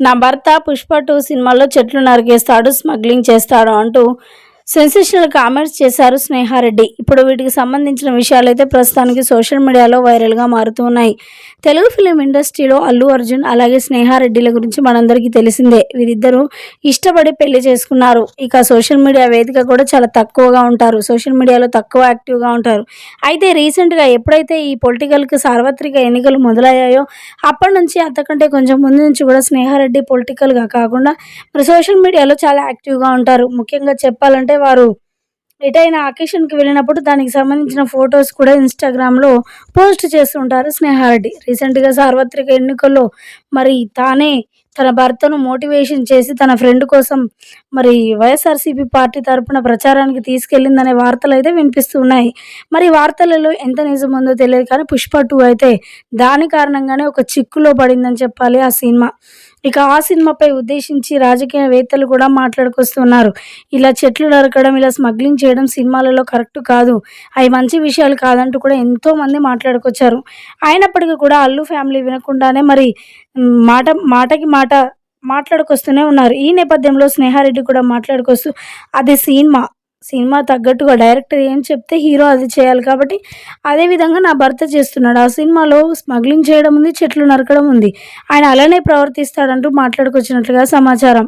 నా భర్త పుష్ప టూ సినిమాలో చెట్లు నరికేస్తాడు స్మగ్లింగ్ చేస్తాడు అంటూ సెన్సేషనల్ కామెంట్స్ చేశారు స్నేహారెడ్డి. ఇప్పుడు వీటికి సంబంధించిన విషయాలు అయితే ప్రస్తుతానికి సోషల్ మీడియాలో వైరల్గా మారుతూ ఉన్నాయి. తెలుగు ఫిలిం ఇండస్ట్రీలో అల్లు అర్జున్ అలాగే స్నేహారెడ్డిల గురించి మనందరికీ తెలిసిందే. వీరిద్దరూ ఇష్టపడి పెళ్ళి చేసుకున్నారు. ఇక సోషల్ మీడియా వేదిక కూడా చాలా తక్కువగా ఉంటారు. సోషల్ మీడియాలో తక్కువ యాక్టివ్గా ఉంటారు. అయితే రీసెంట్గా ఎప్పుడైతే ఈ పొలిటికల్కి సార్వత్రిక ఎన్నికలు మొదలయ్యాయో అప్పటి నుంచి అంతకంటే కొంచెం ముందు నుంచి కూడా స్నేహారెడ్డి పొలిటికల్గా కాకుండా మరి సోషల్ మీడియాలో చాలా యాక్టివ్గా ఉంటారు. ముఖ్యంగా చెప్పాలంటే వారు ఎటైనా అకేషన్కి వెళ్ళినప్పుడు దానికి సంబంధించిన ఫొటోస్ కూడా ఇన్స్టాగ్రామ్లో పోస్ట్ చేస్తుంటారు స్నేహారెడ్డి. రీసెంట్గా సార్వత్రిక ఎన్నికల్లో మరి తానే తన భర్తను మోటివేషన్ చేసి తన ఫ్రెండ్ కోసం మరి వైఎస్ఆర్సీపీ పార్టీ తరపున ప్రచారానికి తీసుకెళ్ళిందనే వార్తలు అయితే వినిపిస్తున్నాయి మరి వార్తలలో ఎంత నిజం ఉందో తెలియదు కానీ పుష్ప టూ అయితే దాని కారణంగానే ఒక చిక్కులో పడిందని చెప్పాలి ఆ సినిమా. ఇక ఆ సినిమాపై ఉద్దేశించి రాజకీయవేత్తలు కూడా మాట్లాడుకొస్తున్నారు. ఇలా చెట్లు నరకడం ఇలా స్మగ్లింగ్ చేయడం సినిమాలలో కరెక్ట్ కాదు. అవి మంచి విషయాలు కాదంటూ కూడా ఎంతో మంది మాట్లాడుకొచ్చారు. అయినప్పటికీ కూడా అల్లు ఫ్యామిలీ వినకుండానే మరి మాట మాటకి మాట మాట్లాడుకొస్తూనే ఉన్నారు. ఈ నేపథ్యంలో స్నేహారెడ్డి కూడా మాట్లాడుకొస్తూ అది సినిమా సినిమా తగ్గట్టుగా డైరెక్టర్ ఏం చెప్తే హీరో అది చేయాలి కాబట్టి అదే విధంగా నా భర్త చేస్తున్నాడు. ఆ సినిమాలో స్మగ్లింగ్ చేయడం ఉంది చెట్లు నరకడం ఉంది. ఆయన అలానే ప్రవర్తిస్తాడంటూ మాట్లాడుకొచ్చినట్లుగా సమాచారం.